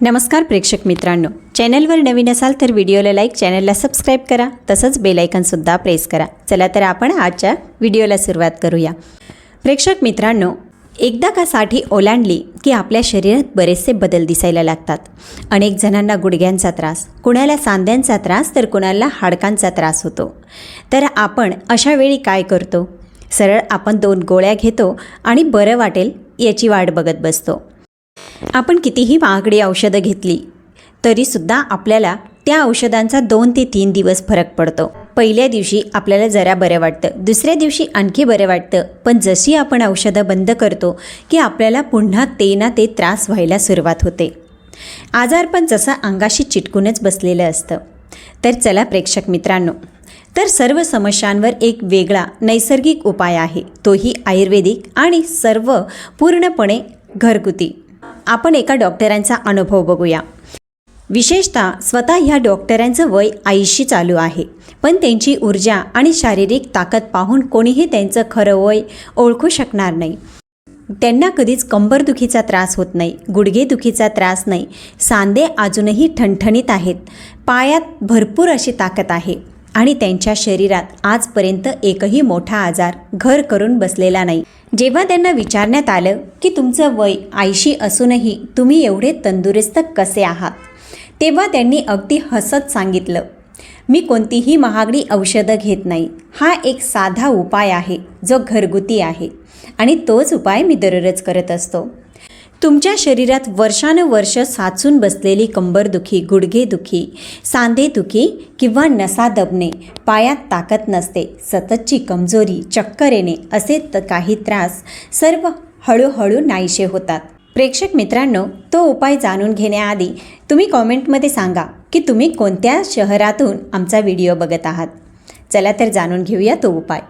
नमस्कार प्रेक्षक मित्रांनो. चॅनलवर नवीन असाल तर व्हिडिओला लाईक चॅनलला सबस्क्राईब करा तसंच बेलायकनसुद्धा प्रेस करा. चला तर आपण आजच्या व्हिडिओला सुरुवात करूया. प्रेक्षक मित्रांनो एकदा का साठी ओलांडली की आपल्या शरीरात बरेचसे बदल दिसायला लागतात. अनेक जणांना गुडघ्यांचा त्रास कुणाला सांध्यांचा त्रास तर कुणाला हाडकांचा त्रास होतो. तर आपण अशा वेळी काय करतो? सरळ आपण दोन गोळ्या घेतो आणि बरं वाटेल याची वाट बघत बसतो. आपण कितीही महागडी औषधं घेतली तरीसुद्धा आपल्याला त्या औषधांचा दोन ते तीन दिवस फरक पडतो. पहिल्या दिवशी आपल्याला जरा बरं वाटतं दुसऱ्या दिवशी आणखी बरं वाटतं. पण जशी आपण औषधं बंद करतो की आपल्याला पुन्हा ते ना ते त्रास व्हायला सुरुवात होते. आजारपण जसं अंगाशी चिटकूनच बसलेलं असतं. तर चला प्रेक्षक मित्रांनो तर सर्व समस्यांवर एक वेगळा नैसर्गिक उपाय आहे. तोही आयुर्वेदिक आणि सर्व पूर्णपणे घरगुती. आपण एका डॉक्टरांचा अनुभव बघूया. विशेषतः स्वतः ह्या डॉक्टरांचं वय ऐंशी चालू आहे. पण त्यांची ऊर्जा आणि शारीरिक ताकद पाहून कोणीही त्यांचं खरं वय ओळखू शकणार नाही. त्यांना कधीच कंबरदुखीचा त्रास होत नाही गुडघेदुखीचा त्रास नाही सांधे अजूनही ठणठणीत आहेत पायात भरपूर अशी ताकद आहे. आणि त्यांच्या शरीरात आजपर्यंत एकही मोठा आजार घर करून बसलेला नाही. जेव्हा त्यांना विचारण्यात आलं की तुमचं वय ऐंशी असूनही तुम्ही एवढे तंदुरुस्त कसे आहात? तेव्हा त्यांनी अगदी हसत सांगितलं मी कोणतीही महागडी औषधं घेत नाही. हा एक साधा उपाय आहे जो घरगुती आहे आणि तोच उपाय मी दररोज करत असतो. तुमच्या शरीरात वर्षानुवर्ष साचून बसलेली कंबरदुखी गुडघेदुखी सांधेदुखी किंवा नसा दबणे पायात ताकद नसते सततची कमजोरी चक्कर येणे असे त काही त्रास सर्व हळूहळू नाहीसे होतात. प्रेक्षक मित्रांनो तो उपाय जाणून घेण्याआधी तुम्ही कॉमेंटमध्ये सांगा की तुम्ही कोणत्या शहरातून आमचा व्हिडिओ बघत आहात. चला तर जाणून घेऊया तो उपाय.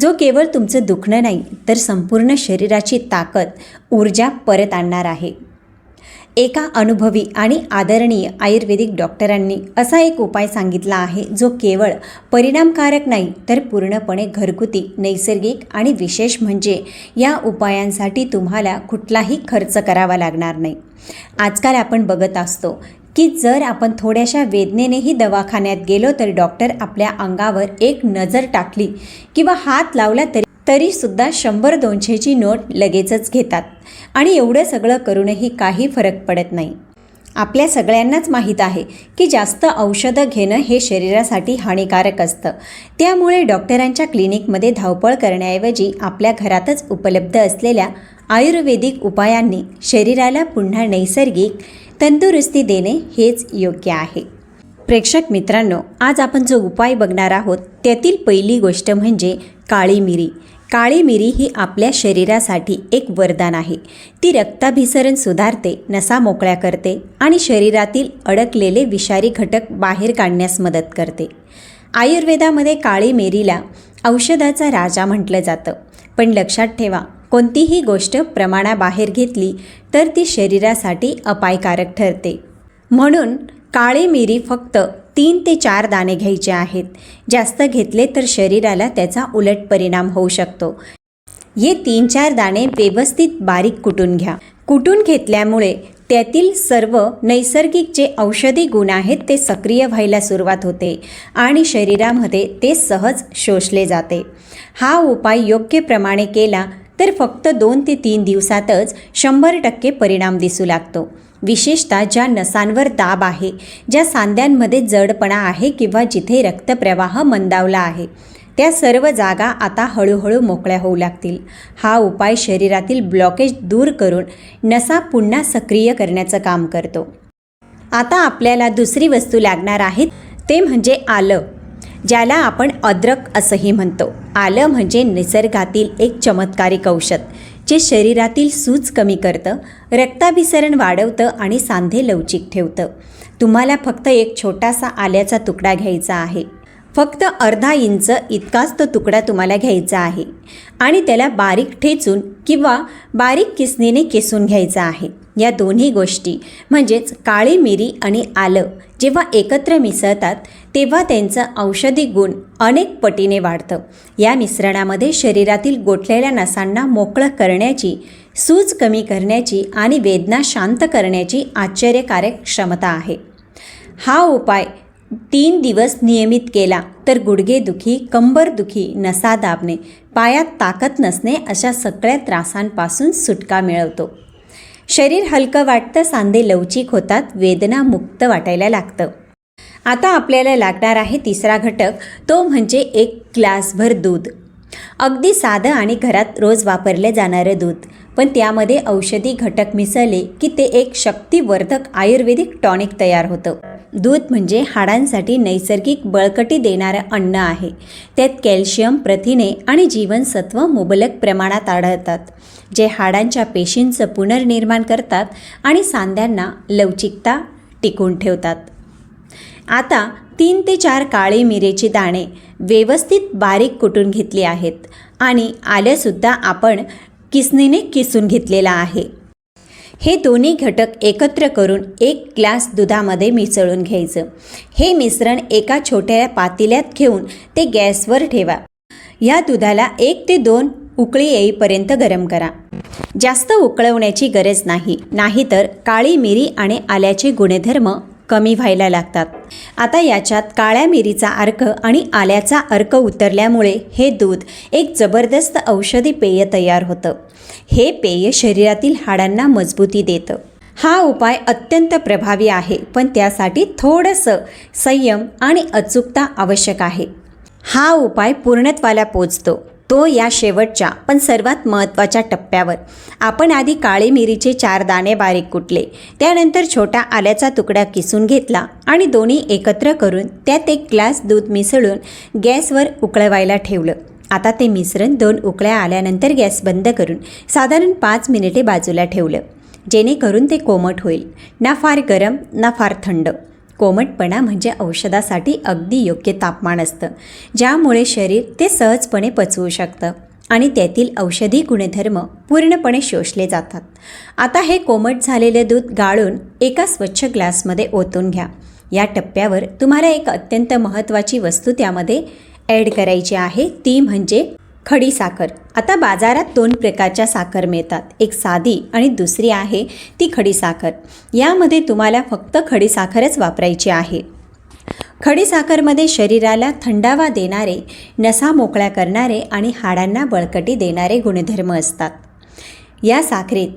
जो केवळ तुमचं दुखणं नाही तर संपूर्ण शरीराची ताकद ऊर्जा परत आणणार आहे. एका अनुभवी आणि आदरणीय आयुर्वेदिक डॉक्टरांनी असा एक उपाय सांगितला आहे जो केवळ परिणामकारक नाही तर पूर्णपणे घरगुती नैसर्गिक आणि विशेष म्हणजे या उपायांसाठी तुम्हाला कुठलाही खर्च करावा लागणार नाही. आजकाल आपण बघत असतो की जर आपण थोड्याशा वेदनेनेही दवाखान्यात गेलो तर डॉक्टर आपल्या अंगावर एक नजर टाकली किंवा हात लावला तरी तरीसुद्धा शंभर दोनशेची नोट लगेचच घेतात. आणि एवढं सगळं करूनही काही फरक पडत नाही. आपल्या सगळ्यांनाच माहीत आहे की जास्त औषधं घेणं हे शरीरासाठी हानिकारक असतं. त्यामुळे डॉक्टरांच्या क्लिनिकमध्ये धावपळ करण्याऐवजी आपल्या घरातच उपलब्ध असलेल्या आयुर्वेदिक उपायांनी शरीराला पुन्हा नैसर्गिक तंदुरुस्ती देणे हेच योग्य आहे. प्रेक्षक मित्रांनो आज आपण जो उपाय बघणार आहोत त्यातील पहिली गोष्ट म्हणजे काळी मिरी काळी मिरी ही आपल्या शरीरासाठी एक वरदान आहे. ती रक्ताभिसरण सुधारते नसा मोकळ्या करते आणि शरीरातील अडकलेले विषारी घटक बाहेर काढण्यास मदत करते. आयुर्वेदामध्ये काळी मिरीला औषधाचा राजा म्हटलं जातं. पण लक्षात ठेवा कोणतीही गोष्ट प्रमाणाबाहेर घेतली तर ती शरीरासाठी अपायकारक ठरते. म्हणून काळी मिरी फक्त तीन ते चार दाणे घ्यायचे आहेत. जास्त घेतले तर शरीराला त्याचा उलट परिणाम होऊ शकतो. हे तीन चार दाणे व्यवस्थित बारीक कुटून घ्या. कुटून घेतल्यामुळे त्यातील सर्व नैसर्गिक जे औषधी गुण आहेत ते सक्रिय व्हायला सुरुवात होते आणि शरीरामध्ये ते सहज शोषले जाते. हा उपाय योग्य प्रमाणे केला तर फक्त दोन ते तीन दिवसातच शंभर टक्के परिणाम दिसू लागतो. विशेषतः ज्या नसांवर दाब आहे ज्या सांध्यांमध्ये जडपणा आहे किंवा जिथे रक्तप्रवाह मंदावला आहे त्या सर्व जागा आता हळूहळू मोकळ्या होऊ लागतील. हा उपाय शरीरातील ब्लॉकेज दूर करून नसा पुन्हा सक्रिय करण्याचं काम करतो. आता आपल्याला दुसरी वस्तू लागणार आहे ते म्हणजे आलं. ज्याला आपण अद्रक असंही म्हणतो. आलं म्हणजे निसर्गातील एक चमत्कारिक औषध जे शरीरातील सूज कमी करतं रक्ताभिसरण वाढवतं आणि सांधे लवचिक ठेवतं. तुम्हाला फक्त एक छोटासा आल्याचा तुकडा घ्यायचा आहे. फक्त अर्धा इंच इतकाच तो तुकडा तुम्हाला घ्यायचा आहे. आणि त्याला बारीक ठेचून किंवा बारीक किसनीने केसून घ्यायचा आहे. या दोन्ही गोष्टी म्हणजेच काळी मिरी आणि आलं जेव्हा एकत्र मिसळतात तेव्हा त्यांचं औषधी गुण अनेक पटीने वाढतं. या मिश्रणामध्ये शरीरातील गोठलेल्या नसांना मोकळं करण्याची सूज कमी करण्याची आणि वेदना शांत करण्याची आश्चर्यकारक क्षमता आहे. हा उपाय तीन दिवस नियमित केला तर गुडघेदुखी कंबरदुखी नसा दाबणे पायात ताकद नसणे अशा सगळ्या त्रासांपासून सुटका मिळवतो. शरीर हलकं वाटतं सांधे लवचिक होतात वेदना मुक्त वाटायला लागतं. आता आपल्याला लागणार आहे तिसरा घटक तो म्हणजे एक ग्लासभर दूध. अगदी साधं आणि घरात रोज वापरलं जाणारं दूध पण त्यामध्ये औषधी घटक मिसळले की ते एक शक्तिवर्धक आयुर्वेदिक टॉनिक तयार होतं. दूध म्हणजे हाडांसाठी नैसर्गिक बळकटी देणारं अन्न आहे. त्यात कॅल्शियम प्रथिने आणि जीवनसत्व मुबलक प्रमाणात आढळतात जे हाडांच्या पेशींचं पुनर्निर्माण करतात आणि सांध्यांना लवचिकता टिकून ठेवतात. आता तीन ते चार काळे मिरेची दाणे व्यवस्थित बारीक कुटून घेतली आहेत आणि आल्यासुद्धा आपण किसनीने किसून घेतलेला आहे. हे दोन्ही घटक एकत्र करून एक ग्लास दुधामध्ये मिसळून घ्यायचं. हे मिश्रण एका छोट्या पातेल्यात घेऊन ते गॅसवर ठेवा. या दुधाला एक ते दोन उकळी येईपर्यंत गरम करा. जास्त उकळवण्याची गरज नाही. नाहीतर काळी मिरी आणि आल्याचे गुणधर्म कमी व्हायला लागतात. आता याच्यात काळ्या मिरीचा अर्क आणि आल्याचा अर्क उतरल्यामुळे हे दूध एक जबरदस्त औषधी पेय तयार होतं. हे पेय शरीरातील हाडांना मजबूती देतं. हा उपाय अत्यंत प्रभावी आहे पण त्यासाठी थोडंसं संयम आणि अचूकता आवश्यक आहे. हा उपाय पूर्णत्वाला पोचतो. तो या शेवटच्या पण सर्वात महत्त्वाच्या टप्प्यावर. आपण आधी काळी मिरीचे चार दाणे बारीक कुटले. त्यानंतर छोटा आल्याचा तुकडा किसून घेतला आणि दोन्ही एकत्र करून त्यात एक ग्लास दूध मिसळून गॅसवर उकळवायला ठेवलं. आता ते मिश्रण दोन उकळ्या आल्यानंतर गॅस बंद करून साधारण पाच मिनिटे बाजूला ठेवलं. जेणेकरून ते कोमट होईल. ना फार गरम ना फार थंड. कोमटपणा म्हणजे औषधासाठी अगदी योग्य तापमान असतं. ज्यामुळे शरीर ते सहजपणे पचवू शकतं आणि त्यातील औषधी गुणधर्म पूर्णपणे शोषले जातात. आता हे कोमट झालेले दूध गाळून एका स्वच्छ ग्लासमध्ये ओतून घ्या. या टप्प्यावर तुम्हाला एक अत्यंत महत्त्वाची वस्तू त्यामध्ये ॲड करायची आहे. ती म्हणजे खडी साखर. आता बाजारात दोन प्रकारच्या साखर मिळतात. एक साधी आणि दुसरी आहे ती खडी साखर. यामध्ये तुम्हाला फक्त खडी साखरच वापरायची आहे. खडी साखरमध्ये शरीराला थंडावा देणारे नसा मोकळ्या करणारे आणि हाडांना बळकटी देणारे गुणधर्म असतात. या साखरेत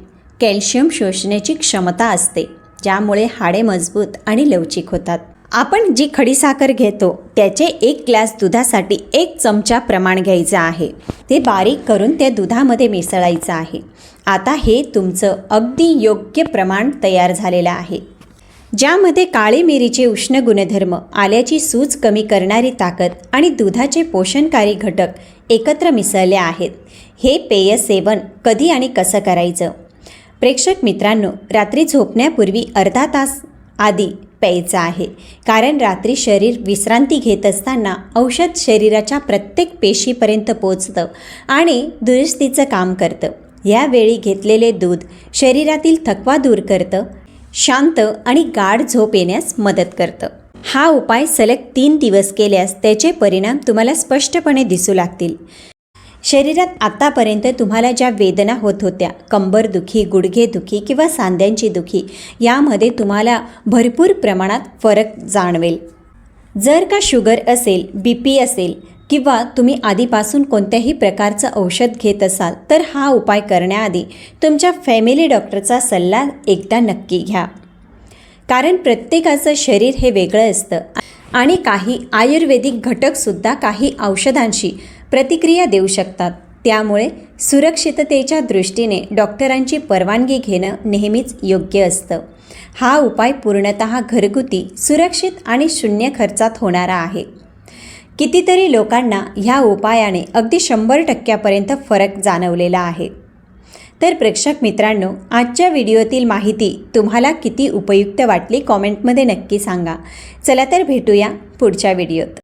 कॅल्शियम शोषण्याची क्षमता असते ज्यामुळे हाडे मजबूत आणि लवचिक होतात. आपण जी खडीसाखर घेतो त्याचे एक ग्लास दुधासाठी एक चमचा प्रमाण घ्यायचं आहे. ते बारीक करून त्या दुधामध्ये मिसळायचं आहे. आता हे तुमचं अगदी योग्य प्रमाण तयार झालेलं आहे. ज्यामध्ये काळी मिरीचे उष्ण गुणधर्म आल्याची सूज कमी करणारी ताकद आणि दुधाचे पोषणकारी घटक एकत्र मिसळले आहेत. हे पेय सेवन कधी आणि कसं करायचं? प्रेक्षक मित्रांनो रात्री झोपण्यापूर्वी अर्धा तास आधी प्यायचं आहे. कारण रात्री शरीर विश्रांती घेत असताना औषध शरीराच्या प्रत्येक पेशीपर्यंत पोचतं आणि दुरुस्तीचं काम करतं. यावेळी घेतलेले दूध शरीरातील थकवा दूर करतं शांत आणि गाढ झोप येण्यास मदत करतं. हा उपाय सलग तीन दिवस केल्यास त्याचे परिणाम तुम्हाला स्पष्टपणे दिसू लागतील. शरीरात आतापर्यंत तुम्हाला ज्या वेदना होत होत्या कंबरदुखी गुडघेदुखी किंवा सांध्यांची दुखी यामध्ये तुम्हाला भरपूर प्रमाणात फरक जाणवेल. जर का शुगर असेल बी पी असेल किंवा तुम्ही आधीपासून कोणत्याही प्रकारचं औषध घेत असाल तर हा उपाय करण्याआधी तुमच्या फॅमिली डॉक्टरचा सल्ला एकदा नक्की घ्या. कारण प्रत्येकाचं शरीर हे वेगळं असतं आणि काही आयुर्वेदिक घटकसुद्धा काही औषधांशी प्रतिक्रिया देऊ शकतात. त्यामुळे सुरक्षिततेच्या दृष्टीने डॉक्टरांची परवानगी घेणं नेहमीच योग्य असतं. हा उपाय पूर्णतः घरगुती सुरक्षित आणि शून्य खर्चात होणारा आहे. कितीतरी लोकांना ह्या उपायाने अगदी शंभर टक्क्यापर्यंत फरक जाणवलेला आहे. तर प्रेक्षक मित्रांनो आजच्या व्हिडिओतील माहिती तुम्हाला किती उपयुक्त वाटली कॉमेंटमध्ये नक्की सांगा. चला तर भेटूया पुढच्या व्हिडिओत.